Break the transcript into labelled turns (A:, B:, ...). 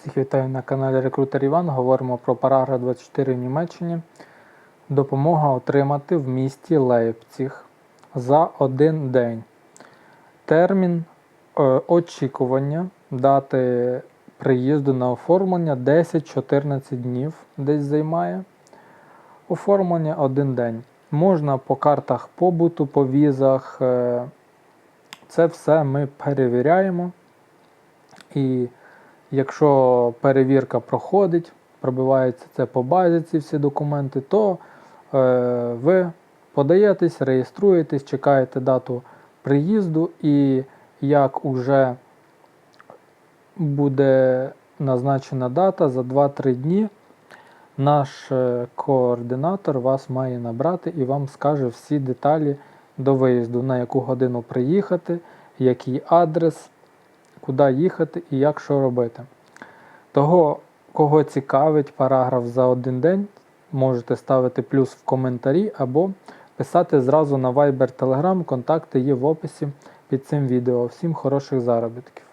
A: Всіх вітаю на каналі Рекрутер Іван. Говоримо про параграф 24 в Німеччині. Допомога отримати в місті Лейпціг за один день. Термін е, очікування дати приїзду на оформлення 10-14 днів десь займає. Оформлення один день. Можна по картах побуту, по візах. е, Це все ми перевіряємо. І якщо перевірка проходить, пробивається це по базі, ці всі документи, то е, ви подаєтесь, реєструєтесь, чекаєте дату приїзду, і як уже буде назначена дата за 2-3 дні, наш е, координатор вас має набрати і вам скаже всі деталі до виїзду, на яку годину приїхати, який адрес, куди їхати і як що робити. Того, кого цікавить параграф за один день, можете ставити плюс в коментарі або писати зразу на Viber Telegram. Контакти є в описі під цим відео. Всім хороших заробітків!